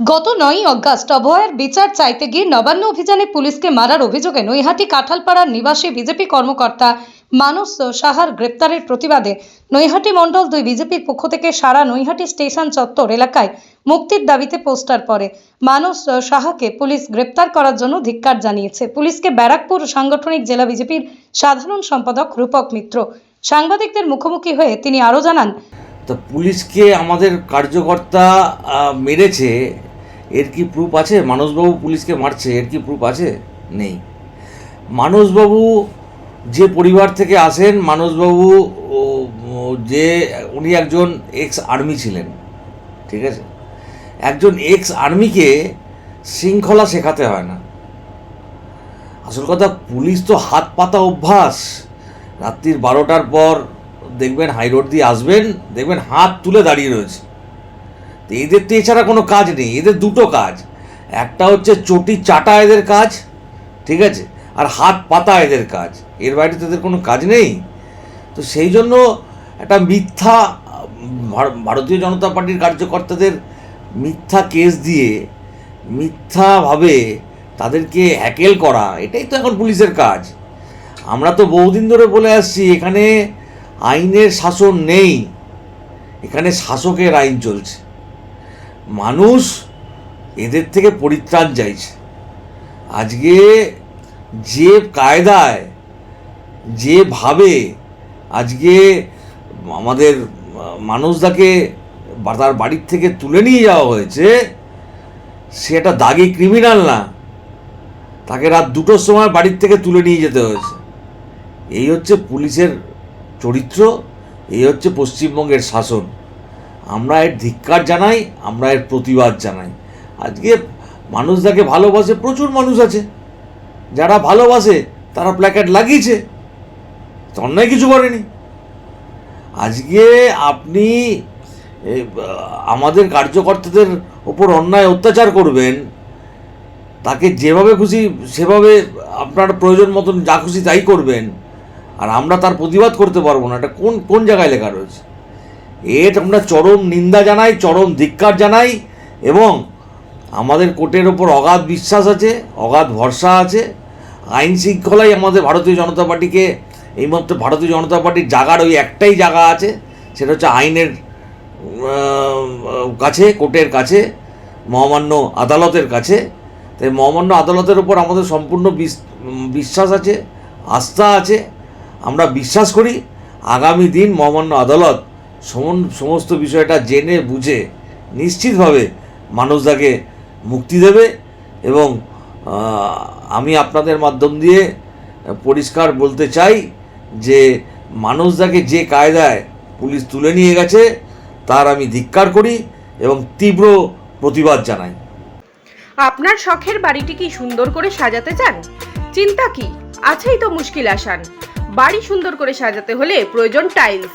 গত নয়ই অগাস্ট অভয়ের বিচার চাইতে গিয়ে নবান্ন অভিযানে পুলিশকে মারার অভিযোগে নৈহাটি কাঁঠালপাড়ার নিবাসী বিজেপি কর্মকর্তা মানস সাহার গ্রেপ্তারের প্রতিবাদে নৈহাটি মণ্ডল দুই বিজেপির পক্ষ থেকে সারা নৈহাটি স্টেশন চত্বর এলাকায় মুক্তির দাবিতে পোস্টার পরে মানস সাহাকে পুলিশ গ্রেপ্তার করার জন্য ধিক্কার জানিয়েছে। পুলিশকে ব্যারাকপুর সাংগঠনিক জেলা বিজেপির সাধারণ সম্পাদক রূপক মিত্র। সাংবাদিকদের মুখোমুখি হয়ে তিনি আরও জানান, তো পুলিশকে আমাদের কার্যকর্তা মেরেছে এর কি প্রুফ আছে? মানসবাবু পুলিশকে মারছে, এর কি প্রুফ আছে? নেই। মানসবাবু যে পরিবার থেকে আসেন, মানসবাবু যে উনি একজন এক্স আর্মি ছিলেন, ঠিক আছে? একজন এক্স আর্মিকে শৃঙ্খলা শেখাতে হয় না। আসল কথা, পুলিশ তো হাত পাতা অভ্যাস। রাত্রির বারোটার পর দেখবেন হাই রোড দিয়ে আসবেন, দেখবেন হাত তুলে দাঁড়িয়ে রয়েছে। তো এদের তো এছাড়া কোনো কাজ নেই, এদের দুটো কাজ। একটা হচ্ছে চটি চাটা এদের কাজ, ঠিক আছে? আর হাত পাতা এদের কাজ। এর বাইরে তো এদের কোনো কাজ নেই। তো সেই জন্য একটা মিথ্যা ভারতীয় জনতা পার্টির কার্যকর্তাদের মিথ্যা কেস দিয়ে মিথ্যাভাবে তাদেরকে হ্যাকেল করা, এটাই তো এখন পুলিশের কাজ। আমরা তো বহুদিন ধরে বলে আসছি, এখানে আইনের শাসন নেই। এখানে শাসকের আইন চলছে। মানুষ এদের থেকে পরিত্রাণ চাইছে। আজকে যে কায়দায় যেভাবে আজকে আমাদের মানুষদাকে তার বাড়ির থেকে তুলে নিয়ে যাওয়া হয়েছে, সে একটা দাগি ক্রিমিনাল না। তাকে রাত দুটোর সময় বাড়ির থেকে তুলে নিয়ে যেতে হয়েছে। এই হচ্ছে পুলিশের চরিত্র, এই হচ্ছে পশ্চিমবঙ্গের শাসন। আমরা এর ধিক্কার জানাই, আমরা এর প্রতিবাদ জানাই। আজকে মানুষ যাকে ভালোবাসে, প্রচুর মানুষ আছে। যারা ভালোবাসে, তারা প্ল্যাকেট লাগিয়েছে। অন্যায় কিছু করেনি। আজকে আপনি আমাদের কার্যকর্তাদের ওপর অন্যায় অত্যাচার করবেন, তাকে যেভাবে খুশি, সেভাবে আপনার প্রয়োজন মতন যা খুশি তাই করবেন, আর আমরা তার প্রতিবাদ করতে পারব না। এটা কোন কোন জায়গায় লেখা রয়েছে? এর আমরা চরম নিন্দা জানাই, চরম ধিক্কার জানাই এবং আমাদের কোর্টের ওপর অগাধ বিশ্বাস আছে, অগাধ ভরসা আছে। আইন শৃঙ্খলাই আমাদের ভারতীয় জনতা পার্টিকে এই মুহূর্তে ভারতীয় জনতা পার্টির জাগার ওই একটাই জায়গা আছে, সেটা হচ্ছে আইনের কাছে, কোর্টের কাছে, মহামান্য আদালতের কাছে। তাই মহামান্য আদালতের উপর আমাদের সম্পূর্ণ বিস- বিশ্বাস আছে, আস্থা আছে। আমরা বিশ্বাস করি, আগামী দিন মহামান্য আদালত সমস্ত বিষয়টা জেনে, বুঝে, নিশ্চিতভাবে মানুষ তাকে মুক্তি দেবে এবং আমি আপনাদের মাধ্যম দিয়ে পরিষ্কার বলতে চাই যে মানুষদাকে যে কায়দায় পুলিশ তুলে নিয়ে গেছে, তার আমি ধিক্কার করি এবং তীব্র প্রতিবাদ জানাই। আপনার শখের বাড়িটি কি সুন্দর করে সাজাতে চান? চিন্তা কি? আছেই তো মুশকিল আসান। বাড়ি সুন্দর করে সাজাতে হলে প্রয়োজন টাইলস।